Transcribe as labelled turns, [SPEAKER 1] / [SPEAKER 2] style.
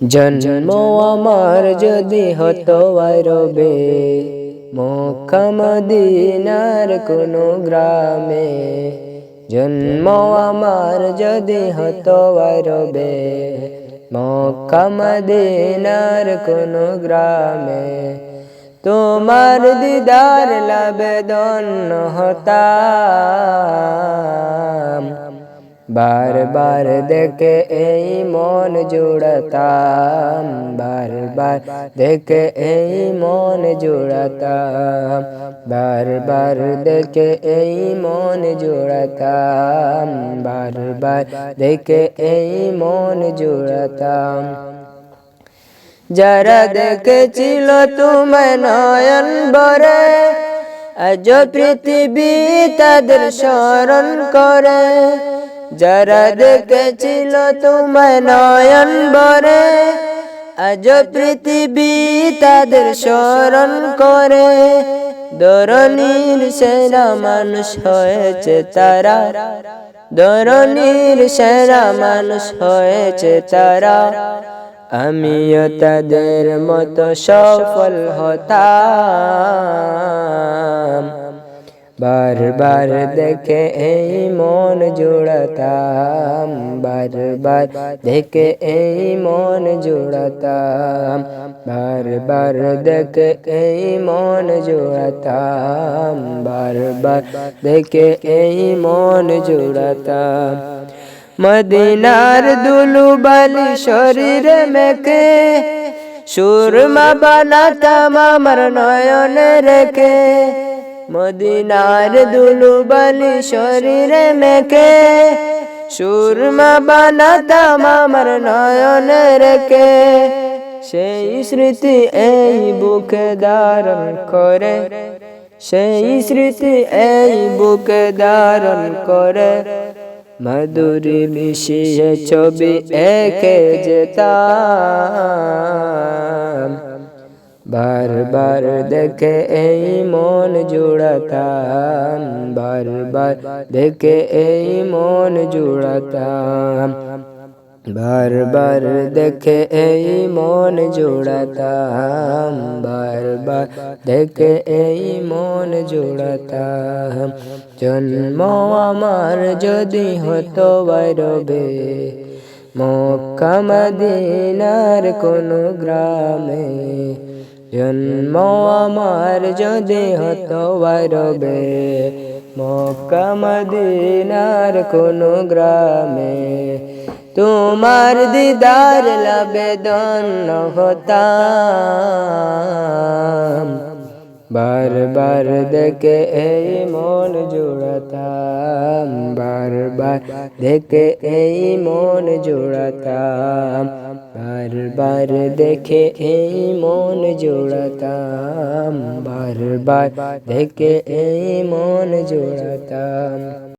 [SPEAKER 1] জন্ম আমার যদি হতো আরবে মক্কা মদিনার কোনো গ্রামে। জন্ম আমার যদি হতো আরবে মক্কা মদিনার কোনো গ্রামে। তোমার দিদার লাবেদন হতাম। বার বার দেখে এই মন জোড়াতাম। বার বার দেখে এই মন জোড়াতাম। বার বার দেখে এই মন জোড়াতাম। বার বার দেখে এই মন জোড়াতাম। যারা দেখেছিল তোমায় নয়ন বরে আজ পৃথিবী তাদের স্মরণ করে। যারা দেখেছিল তোমায় নয়ন বরে আজ পৃথিবী তাদের স্মরণ করে দরনির সেরা মানুষ হয়েছে তারা দরনির সেরা মানুষ হয়েছে তারা আমিও তাদের মতো সফল হতাম বারবার দেখে এই মন জোড়াতাম বারবার দেখে এই মন জোড়াতাম বারবার দেখে এই মন জোড়াতাম বারবার দেখে এই মন জোড়াতাম মদিনার দুলু বালি শরীরে মেকে সুরমা বানাতাম আমার নয়নে রেখে মদিনার দুলু বালি শরীরে মেকে সুরমা বানাতাম আমার নয়নে রেখে। সেই স্মৃতি এই বুকে ধারণ করে, সেই স্মৃতি এই বুকে ধারণ করে। মধুরি মিশিয়ে ছবি একে যেতাম। বারবার দেখে এই মন জোড়াতাম, বারবার দেখে এই মন জোড়াতাম, বারবার দেখে এই মন জোড়াতাম, বারবার দেখে এই মন জোড়াতাম। জন্ম আমার যদি হতো বাইরবে, মক্কা মদিনার কোনো গ্রামে জন্ম আমার যদি হতো বারবে মক্কা মদিনার কোনো গ্রামে তোমার দিদার লাবেদন হতাম। বারবার দেখে এই মন জোড়াতাম বারবার দেখে এই মন জোড়াতাম বারবার দেখে এই মন জোড়াতাম বারবার দেখে এই মন জোড়াতাম